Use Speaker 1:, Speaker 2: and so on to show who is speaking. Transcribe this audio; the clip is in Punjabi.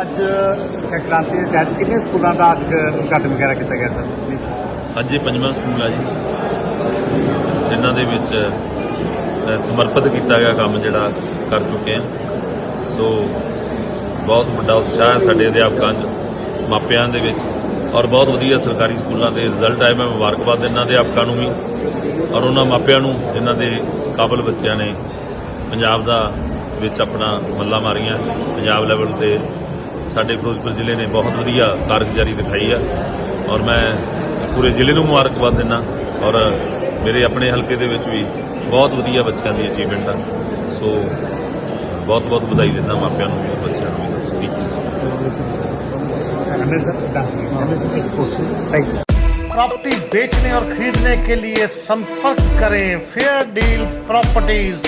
Speaker 1: ਅੱਜ ਕ੍ਰਾਂਤੀ ਦੇ ਤਹਿਤ ਕਿੰਨੇ ਸਕੂਲਾਂ ਦਾ ਅੱਜ ਉਦਘਾਟਨ ਵਗੈਰਾ ਕੀਤਾ ਗਿਆ ਸਰ?
Speaker 2: ਅੱਜ ਇਹ ਪੰਜਵਾਂ ਸਕੂਲ ਆ ਜੀ। ਜਿਨ੍ਹਾਂ ਦੇ ਵਿੱਚ ਸਮਰਪਿਤ ਕੀਤਾ ਗਿਆ ਕੰਮ ਜਿਹੜਾ ਕਰ ਚੁੱਕੇ ਹਾਂ। ਸੋ, ਬਹੁਤ ਵੱਡਾ ਉਤਸ਼ਾਹ ਹੈ ਸਾਡੇ ਅਧਿਆਪਕਾਂ 'ਚ, ਮਾਪਿਆਂ ਦੇ ਵਿੱਚ ਔਰ ਬਹੁਤ ਵਧੀਆ ਸਰਕਾਰੀ ਸਕੂਲਾਂ ਦੇ ਰਿਜ਼ਲਟ ਆਏ। ਮੈਂ ਮੁਬਾਰਕਬਾਦ ਇਹਨਾਂ ਅਧਿਆਪਕਾਂ ਨੂੰ ਵੀ ਔਰ ਉਹਨਾਂ ਮਾਪਿਆਂ ਨੂੰ ਜਿਨ੍ਹਾਂ ਦੇ ਕਾਬਲ ਬੱਚਿਆਂ ਨੇ ਪੰਜਾਬ ਦਾ ਵਿੱਚ ਆਪਣਾ ਮੱਲਾ ਮਾਰੀਆਂ, ਪੰਜਾਬ ਲੈਵਲ ਤੇ ਸਾਡੇ ਫਿਰੋਜ਼ਪੁਰ ਜ਼ਿਲ੍ਹੇ ਨੇ ਬਹੁਤ ਵਧੀਆ ਕਾਰਗੁਜ਼ਾਰੀ ਦਿਖਾਈ ਆ ਔਰ ਮੈਂ ਪੂਰੇ ਜ਼ਿਲ੍ਹੇ ਨੂੰ ਮੁਬਾਰਕਬਾਦ ਦਿੰਦਾ ਔਰ ਮੇਰੇ ਆਪਣੇ ਹਲਕੇ ਦੇ ਵਿੱਚ ਵੀ ਬਹੁਤ ਵਧੀਆ ਬੱਚਿਆਂ ਦੀ ਅਚੀਵਮੈਂਟ ਆ ਸੋ ਬਹੁਤ ਬਹੁਤ ਵਧਾਈ ਦਿੰਦਾ ਮਾਪਿਆਂ ਨੂੰ ਵੀ ਬੱਚਿਆਂ ਨੂੰ ਵੀ ਟੀਚਰਸ ਨੂੰ
Speaker 1: ਅੰਦਰ ਸਰ ਅੰਦਰ ਸਰ ਇੱਕ ਕੁਐਸਚਨ ਥੈਂਕ ਯੂ
Speaker 3: प्रॉपर्टी बेचने और खरीदने के लिए संपर्क करें फेयर डील प्रॉपर्टीज